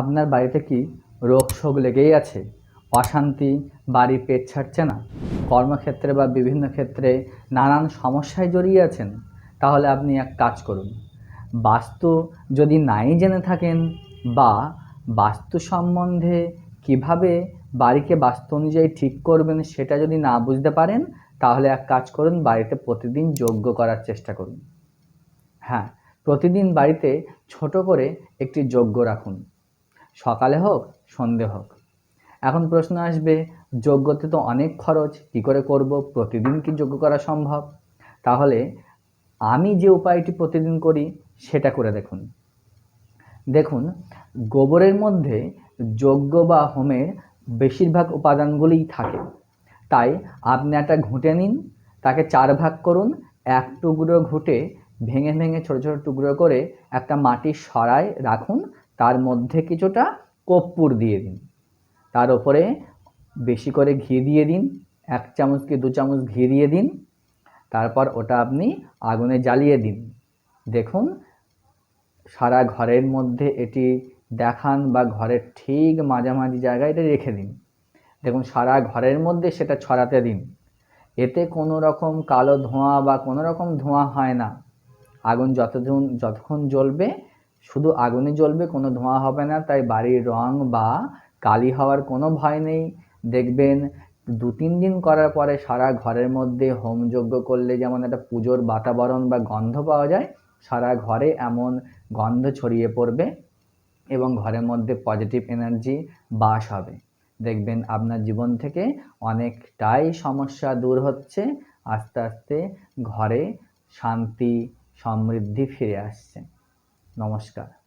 আপনার বাড়িতে কি রোগ শোক লেগেই আছে? অশান্তি, বাড়ি পেট ছাড়ছে না? কর্মক্ষেত্রে বা বিভিন্ন ক্ষেত্রে নানান সমস্যায় জড়িয়ে আছেন? তাহলে আপনি এক কাজ করুন। বাস্তু যদি নাই জেনে থাকেন বা বাস্তু সম্বন্ধে কীভাবে বাড়িকে বাস্তু অনুযায়ী ঠিক করবেন সেটা যদি না বুঝতে পারেন, তাহলে এক কাজ করুন, বাড়িতে প্রতিদিন যজ্ঞ করার চেষ্টা করুন। হ্যাঁ প্রতিদিন বাড়িতে ছোট করে একটি যজ্ঞ রাখুন। সকালে হোক, সন্ধে হোক। এখন প্রশ্ন আসবে যজ্ঞতে তো অনেক খরচ, কী করে করব? প্রতিদিন কি যোগ্য করা সম্ভব? তাহলে আমি যে উপায়টি প্রতিদিন করি, সেটা করে দেখুন। দেখুন, গোবরের মধ্যে যজ্ঞ বা হোমের বেশিরভাগ উপাদানগুলিই থাকে। তাই আপনি একটা ঘুঁটে নিন, তাকে চার ভাগ করুন, এক টুকরো ঘুঁটে ভেঙে ভেঙে ছোটো ছোটো টুকরো করে একটা মাটির সরায় রাখুন তার মধ্যে কিছুটা কর্পূর দিয়ে দিন। তার উপরে বেশি করে ঘি দিয়ে দিন, এক চামচ কি দু চামচ ঘি দিয়ে দিন। তারপর ওটা আপনি আগুনে জ্বালিয়ে দিন। দেখুন, সারা ঘরের মধ্যে এটি দেখান বা ঘরের ঠিক মাঝামাঝি জায়গায় এটা রেখে দিন। দেখুন, সারা ঘরের মধ্যে সেটা ছড়াতে দিন। এতে কোনো রকম কালো ধোঁয়া বা কোনো রকম ধোঁয়া হয় না। আগুন যতক্ষণ যতক্ষণ জ্বলবে শুধু আগুনে জ্বলবে কোনো ধোঁয়া হবে না, তাই বাড়ির রং বা কালি হওয়ার কোনো ভয় নেই। দেখবেন দু তিন দিন করার পরে সারা ঘরের মধ্যে হোম হোমযজ্ঞ করলে যেমন একটা পুজোর বাতাবরণ বা গন্ধ পাওয়া যায়, সারা ঘরে এমন গন্ধ ছড়িয়ে পড়বে এবং ঘরের মধ্যে পজিটিভ এনার্জি বাস হবে। দেখবেন আপনার জীবন থেকে অনেকটাই সমস্যা দূর হচ্ছে, আস্তে আস্তে ঘরে শান্তি, সমৃদ্ধি ফিরে আসছে। নমস্কার।